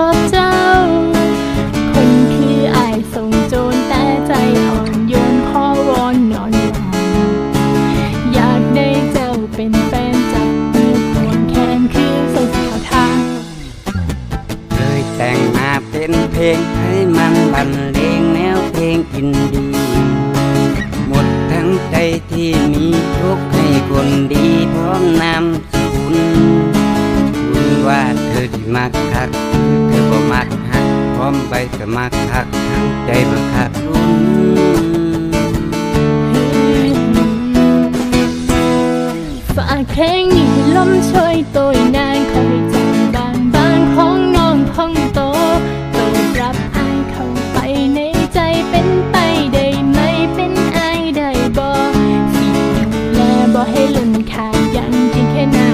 พบเจ้า คนคืออายส่งโจรแต่ใจอ่อนโยนพ่อวอนนอนหลับอยากได้เจ้าเป็นแฟนจับมือควงแขนคือสุดเขาทางเลยแต่งมาเป็นเพลงให้มันบรรเลงแนวเพลงอินดี หมดทั้งใจที่มีทุกให้คนดีพร้อมนำ ว่าเธอที่มักคัก เธอบ่มักหักพร้อมไปสมัครคักทั้งใจบังคับรุนฝากเพลงนี้ให้ลมช่วยตัวนางคอยจำบางบางของน้องพองโตเปิดรับอายเข้าไปในใจเป็นไปได้ไหมเป็นอายได้บ่สิดูแลบ่ให้หล่นขาดยังเพียงแค่นา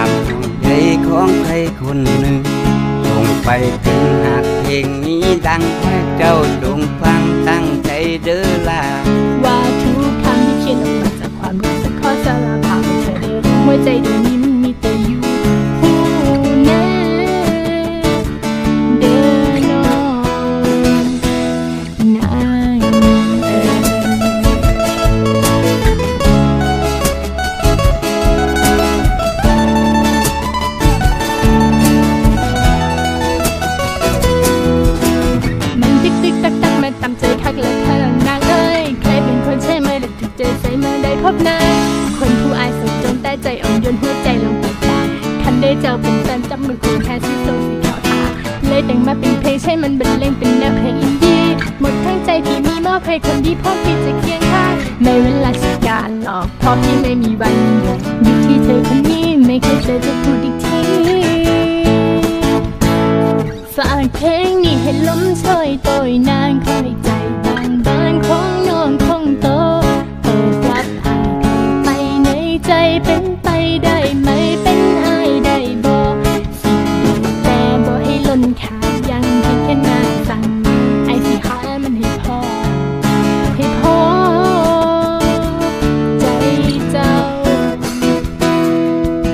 ความห่วงใยของใครคนหนึ่งส่งไปถึงหากเพลงนี้ดังให้เจ้าจงฟังตั้งใจเด้อลาว่าทุกคำที่เขียนออกมาจากความรู้สึกขอสารภาพเธอเดินหัวใจดวง บนาคนผู้อายสดจนแต่ใจอ่อนโยนหัวใจลงไปตาคันได้เจอเป็นแฟนจับมือคู่แค่ซีโซสีขาวตาเลยแต่งมาเป็นเพลงใช่มันบรรเลงเป็นแนวเพลงอินดี้หมดทั้งใจที่มีมอบให้คนที่พร้อมที่จะเคียงข้างไม่เวลาสิการหลอกเพราะพี่ไม่มีวันหยุดอยู่ที่เธอคนนี้ไม่เคยเจอจะพูดอีกทีฝากเพลงนี้ให้ลมช่วยโตยนางคอยใจ เป็นไปได้ไหมเป็นอายได้บ่สิดูแต่บ่ให้ล้นขาดยังเพียงแค่นางสั่งไอ้สิหามันให้พอ ให้พอ ใจเจ้า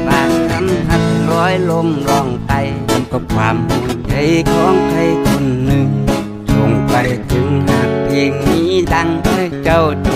บาดคำหักร้อยลมลองไปมันก็ความห่วงใยของใครคนหนึ่งส่งไปถึงหากเพลงนี้ดังให้เจ้าจ